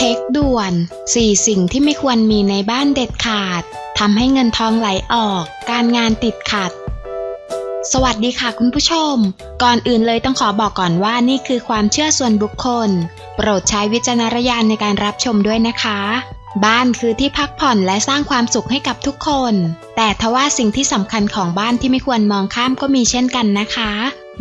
เช็คด่วน 4 สิ่งที่ไม่ควรมีในบ้านเด็ดขาดทำให้เงินทองไหลออก การงานติดขัด สวัสดีค่ะคุณผู้ชม ก่อนอื่นเลยต้องขอบอกก่อนว่านี่คือความเชื่อส่วนบุคคล โปรดใช้วิจารณญาณในการรับชมด้วยนะคะ บ้านคือที่พักผ่อนและสร้างความสุขให้กับทุกคน แต่ทว่าสิ่งที่สำคัญของบ้านที่ไม่ควรมองข้ามก็มีเช่นกันนะคะ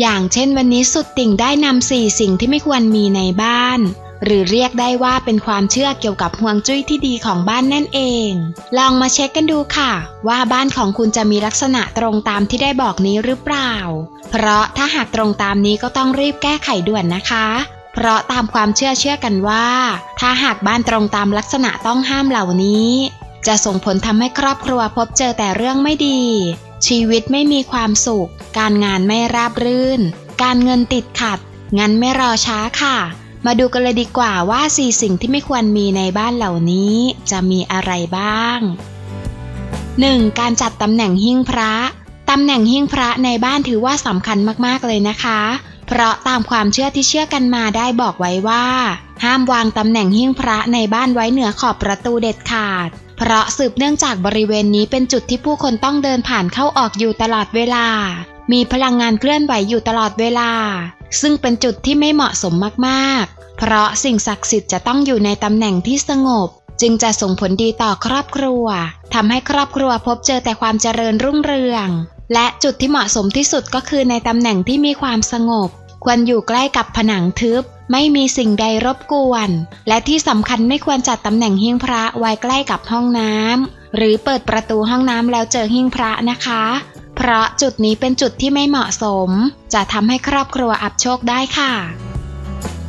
อย่างเช่นวันนี้สุดติ่งได้นำสี่สิ่งที่ไม่ควรมีในบ้าน หรือเรียกได้ว่าเป็นความเชื่อเกี่ยวกับห่วงจุ้ยที่ดีของบ้านนั่นเอง ลองมาเช็คกันดูค่ะ ว่าบ้านของคุณจะมีลักษณะตรงตามที่ได้บอกนี้หรือเปล่า เพราะถ้าหากตรงตามนี้ก็ต้องรีบแก้ไขด่วนนะคะเพราะตามความเชื่อเชื่อกันว่า ถ้าหากบ้านตรงตามลักษณะต้องห้ามเหล่านี้ จะส่งผลทำให้ครอบครัวพบเจอแต่เรื่องไม่ดี ชีวิตไม่มีความสุข การงานไม่ราบรื่น การเงินติดขัด งั้นไม่รอช้าค่ะ มาดูกันเลยดีกว่าว่าสี่สิ่งที่ไม่ควรมีในบ้านเหล่านี้จะมีอะไรบ้าง 1. การจัดตำแหน่งหิ้งพระ ตำแหน่งหิ้งพระในบ้านถือว่าสำคัญมากๆเลยนะคะ เพราะตามความเชื่อที่เชื่อกันมาได้บอกไว้ว่า ห้ามวางตำแหน่งหิ้งพระในบ้านไว้เหนือขอบประตูเด็ดขาด เพราะสืบเนื่องจากบริเวณนี้เป็นจุดที่ผู้คนต้องเดินผ่านเข้าออกอยู่ตลอดเวลา มีพลังงานเคลื่อนไหวอยู่ตลอดเวลา ซึ่งเป็นจุดที่ไม่เหมาะสมมากๆ เพราะสิ่งศักดิ์สิทธิ์จะต้องอยู่ในตำแหน่งที่สงบ จึงจะส่งผลดีต่อครอบครัวทำให้ครอบครัวพบเจอแต่ความเจริญรุ่งเรือง และจุดที่เหมาะสมที่สุดก็คือในตำแหน่งที่มีความสงบ ควรอยู่ใกล้กับผนังทึบไม่มีสิ่งใดรบกวน และที่สำคัญไม่ควรจัดตำแหน่งหิ้งพระไว้ใกล้กับห้องน้ำหรือเปิดประตูห้องน้ำแล้วเจอหิ้งพระนะคะ เพราะจุดนี้เป็นจุดที่ไม่เหมาะสม จะทำให้ครอบครัวอับโชคได้ค่ะ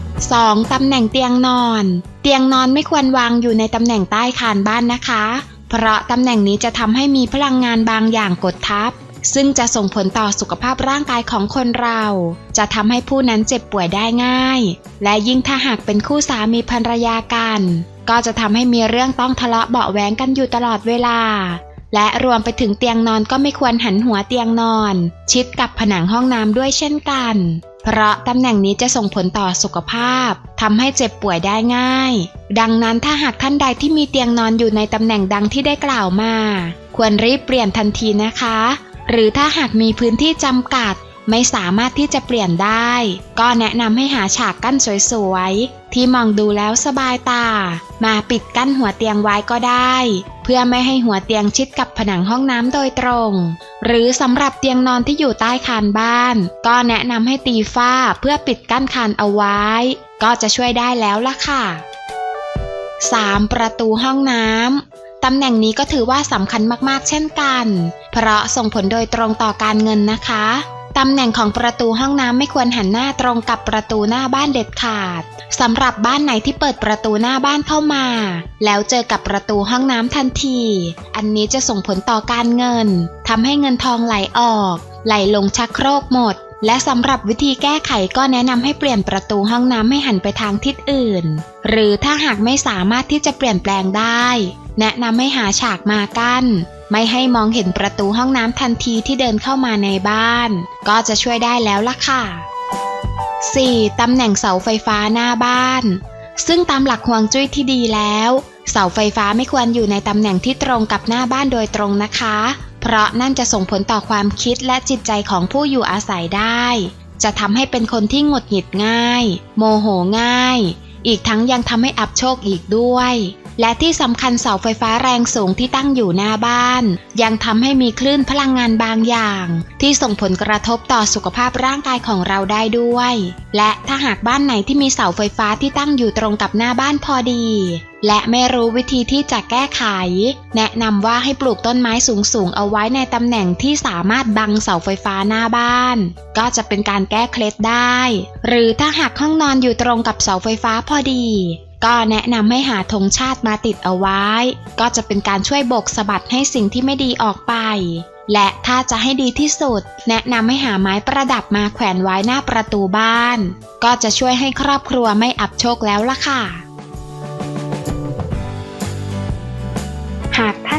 2. ตำแหน่งเตียงนอน เตียงนอนไม่ควรวางอยู่ในตำแหน่งใต้คานบ้านนะคะ เพราะตำแหน่งนี้จะทำให้มีพลังงานบางอย่างกดทับ ซึ่งจะส่งผลต่อสุขภาพร่างกายของคนเรา จะทำให้ผู้นั้นเจ็บป่วยได้ง่าย และยิ่งถ้าหากเป็นคู่สามีภรรยากัน ก็จะทำให้มีเรื่องต้องทะเลาะเบาะแว้งกันอยู่ตลอดเวลา และรวมไปถึงเตียงนอนก็ไม่ควรหันหัวเตียงนอน ชิดกับผนังห้องน้ำด้วยเช่นกัน เพราะตำแหน่งนี้จะส่งผลต่อสุขภาพทำให้เจ็บป่วยได้ง่าย ดังนั้นถ้าหากท่านใดที่มีเตียงนอนอยู่ในตำแหน่งดังที่ได้กล่าวมา ควรรีบเปลี่ยนทันทีนะคะ หรือถ้าหากมีพื้นที่จำกัด ไม่สามารถที่จะเปลี่ยนได้ ก็แนะนำให้หาฉากกั้นสวยๆ ที่มองดูแล้วสบายตา มาปิดกั้นหัวเตียงไว้ก็ได้ เพื่อไม่ให้หัวเตียงชิดกับผนังห้องน้ำโดยตรง หรือสำหรับเตียงนอนที่อยู่ใต้คานบ้าน ก็แนะนำให้ตีฝ้าเพื่อปิดกั้นคานเอาไว้ ก็จะช่วยได้แล้วล่ะค่ะ 3. ประตูห้องน้ำตำแหน่งนี้ก็ถือว่าสำคัญมากๆ เช่นกัน เพราะส่งผลโดยตรงต่อการเงินนะคะ ตำแหน่งของประตูห้องน้ำไม่ควรหันหน้าตรงกับประตูหน้าบ้านเด็ดขาดสำหรับบ้านไหนที่เปิดประตูหน้าบ้านเข้ามา แล้วเจอกับประตูห้องน้ำทันที อันนี้จะส่งผลต่อการเงินทำให้เงินทองไหลออก ไหลลงชักโครกหมด และสำหรับวิธีแก้ไขก็แนะนำให้เปลี่ยนประตูห้องน้ำให้หันไปทางทิศอื่น หรือถ้าหากไม่สามารถที่จะเปลี่ยนแปลงได้ แนะนำให้หาฉากมากั้น ไม่ให้มองเห็นประตูห้องน้ำทันทีที่เดินเข้ามาในบ้าน ก็จะช่วยได้แล้วล่ะค่ะ 4. ตำแหน่งเสาไฟฟ้าหน้าบ้าน ซึ่งตามหลักฮวงจุ้ยที่ดีแล้ว เสาไฟฟ้าไม่ควรอยู่ในตำแหน่งที่ตรงกับหน้าบ้านโดยตรงนะคะ เพราะนั่นจะส่งผลต่อความคิดและจิตใจของผู้อยู่อาศัยได้ จะทำให้เป็นคนที่หงุดหงิดง่าย โมโหง่าย อีกทั้งยังทำให้อับโชคอีกด้วย และที่สำคัญเสาไฟฟ้าแรงสูงที่ตั้งอยู่หน้าบ้าน ยังทำให้มีคลื่นพลังงานบางอย่าง ที่ส่งผลกระทบต่อสุขภาพร่างกายของเราได้ด้วย และถ้าหากบ้านไหนที่มีเสาไฟฟ้าที่ตั้งอยู่ตรงกับหน้าบ้านพอดี และไม่รู้วิธีที่จะแก้ไข แนะนำว่าให้ปลูกต้นไม้สูงๆ เอาไว้ในตำแหน่งที่สามารถบังเสาไฟฟ้าหน้าบ้าน ก็จะเป็นการแก้เคล็ดได้ หรือถ้าหากห้องนอนอยู่ตรงกับเสาไฟฟ้าพอดี ก็แนะนำให้หาธงชาติมาติดเอาไว้ ก็จะเป็นการช่วยโบกสะบัดให้สิ่งที่ไม่ดีออกไปและถ้าจะให้ดีที่สุด แนะนำให้หาไม้ประดับมาแขวนไว้หน้าประตูบ้าน ก็จะช่วยให้ครอบครัวไม่อับโชคแล้วล่ะค่ะ